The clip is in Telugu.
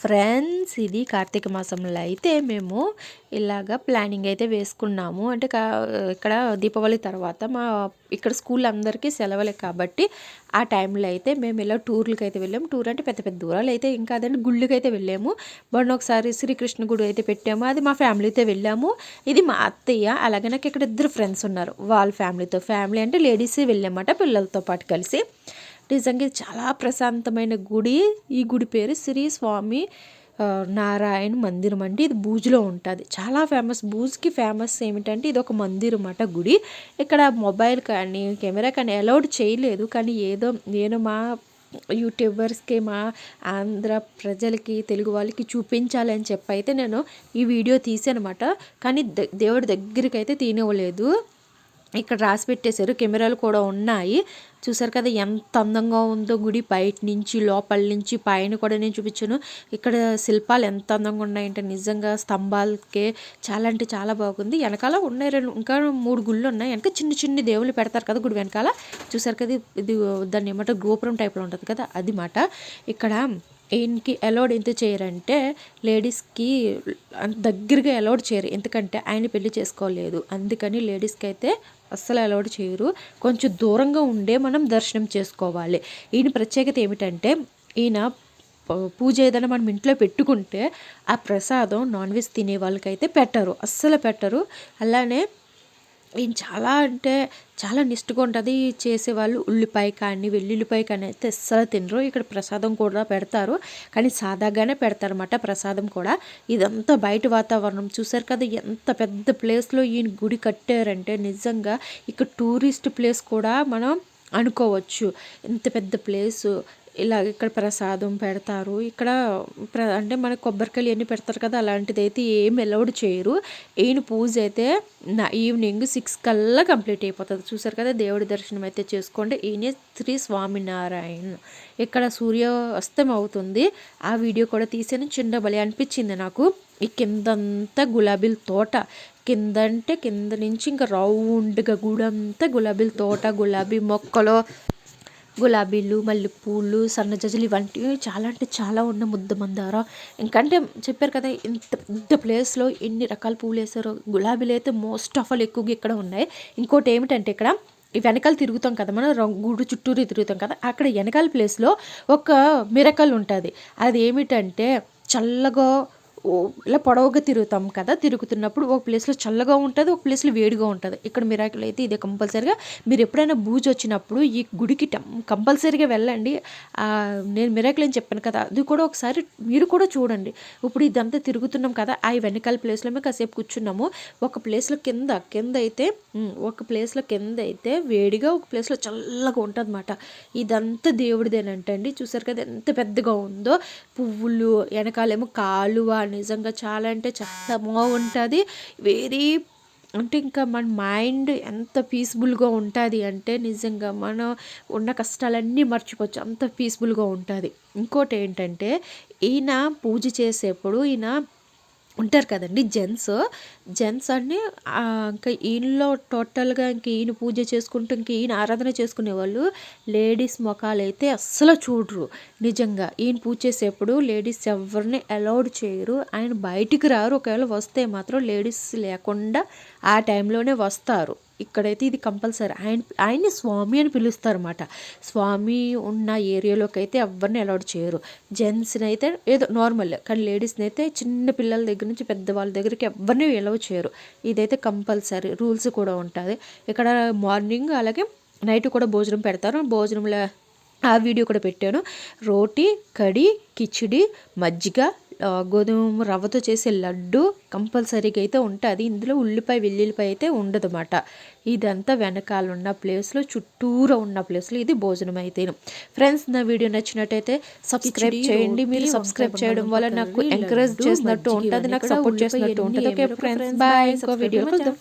ఫ్రెండ్స్ ఇది కార్తీక మాసంలో అయితే మేము ఇలాగ ప్లానింగ్ అయితే వేసుకున్నాము. అంటే కా ఇక్కడ దీపావళి తర్వాత మా ఇక్కడ స్కూల్ అందరికీ సెలవులే కాబట్టి ఆ టైంలో అయితే మేము ఇలా టూర్లకి అయితే వెళ్ళాము. టూర్ అంటే పెద్ద పెద్ద దూరాలు అయితే ఇంకా అదండి గుళ్ళకి అయితే వెళ్ళాము. మొన్న ఒకసారి శ్రీకృష్ణ గుడి అయితే పెట్టాము. అది మా ఫ్యామిలీతో వెళ్ళాము. ఇది మా అత్తయ్య అలాగే నాకు ఇక్కడ ఇద్దరు ఫ్రెండ్స్ ఉన్నారు. వాళ్ళ ఫ్యామిలీతో ఫ్యామిలీ అంటే లేడీస్ వెళ్ళామట పిల్లలతో పాటు కలిసి. నిజంగా ఇది చాలా ప్రశాంతమైన గుడి. ఈ గుడి పేరు శ్రీ స్వామి నారాయణ మందిరం అండి. ఇది భూజ్లో ఉంటుంది. చాలా ఫేమస్. బూజ్కి ఫేమస్ ఏమిటంటే ఇది ఒక మందిరం అన్నమాట గుడి. ఇక్కడ మొబైల్ కానీ కెమెరా కానీ అలౌడ్ చేయలేదు. కానీ ఏదో నేను మా యూట్యూబర్స్కి మా ఆంధ్ర ప్రజలకి తెలుగు వాళ్ళకి చూపించాలని చెప్పి అయితే నేను ఈ వీడియో తీసానమాట కానీ దేవుడి దగ్గరికి అయితే తీనివ్వలేదు. ఇక్కడ రాసి పెట్టేశారు. కెమెరాలు కూడా ఉన్నాయి. చూసారు కదా ఎంత అందంగా ఉందో గుడి బయట నుంచి లోపల నుంచి పైన కూడా నేను చూపించాను. ఇక్కడ శిల్పాలు ఎంత అందంగా ఉన్నాయంటే నిజంగా స్తంభాలకే చాలా అంటే చాలా బాగుంది. వెనకాల ఉన్నాయి రెండు ఇంకా మూడు గుళ్ళు ఉన్నాయి. వెనక చిన్న చిన్న దేవుళ్ళు పెడతారు కదా గుడి వెనకాల. చూసారు కదా ఇది దాన్ని ఏమంటారు? గోపురం టైప్లో ఉంటుంది కదా అది మాట. ఇక్కడ ఈయనకి అలౌడ్ ఎంత చేయరంటే లేడీస్కి దగ్గరగా అలౌడ్ చేయరు. ఎందుకంటే ఆయన పెళ్ళి చేసుకోలేదు. అందుకని లేడీస్కి అయితే అస్సలు అలౌడ్ చేయరు. కొంచెం దూరంగా ఉండే మనం దర్శనం చేసుకోవాలి. ఈయన ప్రత్యేకత ఏమిటంటే ఈయన పూజ ఏదైనా మనం ఇంట్లో పెట్టుకుంటే ఆ ప్రసాదం నాన్ వెజ్ తినే వాళ్ళకైతే పెట్టరు. అస్సలు పెట్టరు. అలానే ఈయన చాలా అంటే చాలా నిష్ఠగా ఉంటుంది. చేసేవాళ్ళు ఉల్లిపాయ కానీ వెల్లుల్లిపాయ కానీ అయితే అస్సలు తినరు. ఇక్కడ ప్రసాదం కూడా పెడతారు. కానీ సాదాగానే పెడతారన్నమాట ప్రసాదం కూడా. ఇదంతా బయట వాతావరణం. చూసారు కదా ఎంత పెద్ద ప్లేస్లో ఈయన గుడి కట్టారంటే నిజంగా ఇక్కడ టూరిస్ట్ ప్లేస్ కూడా మనం అనుకోవచ్చు. ఇంత పెద్ద ప్లేసు ఇలా ఇక్కడ ప్రసాదం పెడతారు. ఇక్కడ ప్ర అంటే మన కొబ్బరికాయలు ఇవన్నీ పెడతారు కదా అలాంటిది అయితే ఏం అలౌడ్ చేయరు. ఈయన పూజ అయితే నా ఈవినింగ్ సిక్స్ కల్లా కంప్లీట్ అయిపోతుంది. చూసారు కదా దేవుడి దర్శనం అయితే చేసుకోండి. ఈయనే శ్రీ స్వామినారాయణ. ఇక్కడ సూర్య అస్తం అవుతుంది. ఆ వీడియో కూడా తీసాను. చిన్న బలి అనిపించింది నాకు. ఈ కిందంతా గులాబీల తోట. కింద అంటే కింద నుంచి ఇంకా రౌండ్గా గూడంతా గులాబీల తోట గులాబీ మొక్కలు గులాబీలు మల్లెపూలు సన్నజాజులు ఇవంటివి చాలా అంటే చాలా ఉన్న ముద్ద మందార. ఇంకంటే చెప్పారు కదా ఇంత పెద్ద ప్లేస్లో ఎన్ని రకాల పూలు వేసారో గులాబీలు అయితే మోస్ట్ ఆఫ్ ఆల్ ఎక్కువగా ఇక్కడ ఉన్నాయి. ఇంకోటి ఏమిటంటే ఇక్కడ ఈ వెనకాల తిరుగుతాం కదా మనం రంగుడు చుట్టూరు తిరుగుతాం కదా అక్కడ వెనకాల ప్లేస్లో ఒక మిరకల్ ఉంటుంది. అది ఏమిటంటే చల్లగా ఇలా పొడవుగా తిరుగుతాం కదా తిరుగుతున్నప్పుడు ఒక ప్లేస్లో చల్లగా ఉంటుంది ఒక ప్లేస్లో వేడిగా ఉంటుంది. ఇక్కడ మిరాకిల్ అయితే ఇదే కంపల్సరీగా. మీరు ఎప్పుడైనా బూజ్ వచ్చినప్పుడు ఈ గుడికి కంపల్సరిగా వెళ్ళండి. నేను మిరాకిల్ అని చెప్పాను కదా అది కూడా ఒకసారి మీరు కూడా చూడండి. ఇప్పుడు ఇదంతా తిరుగుతున్నాం కదా ఆ వెనకాల ప్లేస్లో మేము కాసేపు కూర్చున్నాము. ఒక ప్లేస్లో కింద కింద అయితే ఒక ప్లేస్లో కింద అయితే వేడిగా ఒక ప్లేస్లో చల్లగా ఉంటుంది అనమాట ఇదంతా దేవుడిదేనంటండి. చూసారు కదా ఎంత పెద్దగా ఉందో? పువ్వులు వెనకాలేమో కాలువ నిజంగా చాలా అంటే చాలా బాగుంటుంది. వెరీ అంటే ఇంకా మన మైండ్ ఎంత పీస్ఫుల్గా ఉంటుంది అంటే నిజంగా మనం ఉన్న కష్టాలన్నీ మర్చిపోవచ్చు. అంత పీస్ఫుల్గా ఉంటుంది. ఇంకోటి ఏంటంటే ఈయన పూజ చేసేప్పుడు ఈయన ఉంటారు కదండి జెంట్స్. జెంట్స్ అన్ని ఇంకా ఈయనలో టోటల్గా ఇంక ఈయన పూజ చేసుకుంటూ ఇంక ఈయన ఆరాధన చేసుకునే వాళ్ళు లేడీస్ ముఖాలు అయితే అస్సలు చూడరు. నిజంగా ఈయన పూజ చేసేప్పుడు లేడీస్ ఎవరిని అలౌడ్ చేయరు. ఆయన బయటికి రారు. ఒకవేళ వస్తే మాత్రం లేడీస్ లేకుండా ఆ టైంలోనే వస్తారు. ఇక్కడైతే ఇది కంపల్సరీ. ఆయన ఆయన్ని స్వామి అని పిలుస్తారన్నమాట. స్వామి ఉన్న ఏరియాలోకి అయితే ఎవరిని అలౌడ్ చేయరు జెంట్స్ని అయితే ఏదో నార్మల్ కానీ లేడీస్ని అయితే చిన్న పిల్లల దగ్గర నుంచి పెద్దవాళ్ళ దగ్గరికి ఎవరిని అలౌ చేయరు. ఇదైతే కంపల్సరీ. రూల్స్ కూడా ఉంటుంది ఇక్కడ మార్నింగ్ అలాగే నైట్ కూడా భోజనం పెడతారు. భోజనంలో ఆ వీడియో కూడా పెట్టాను. రోటీ కడి కిచిడి మజ్జిగ గోధుమ రవ్వతో చేసే లడ్డు కంపల్సరీగా అయితే ఉంటుంది. ఇందులో ఉల్లిపాయ వెల్లుల్లిపాయ అయితే ఉండదన్నమాట. ఇదంతా వెనకాల ఉన్న ప్లేస్లో చుట్టూరా ఉన్న ప్లేస్లో ఇది భోజనం అయితే ఫ్రెండ్స్ నా వీడియో నచ్చినట్టయితే సబ్స్క్రైబ్ చేయండి. మీరు సబ్స్క్రైబ్ చేయడం వల్ల నాకు ఎంకరేజ్ చేసినట్టు ఉంటుంది. నాకు సపోర్ట్ చేసినట్టు ఉంటుంది. Okay friends bye. ఇంకో కలుద్దాం.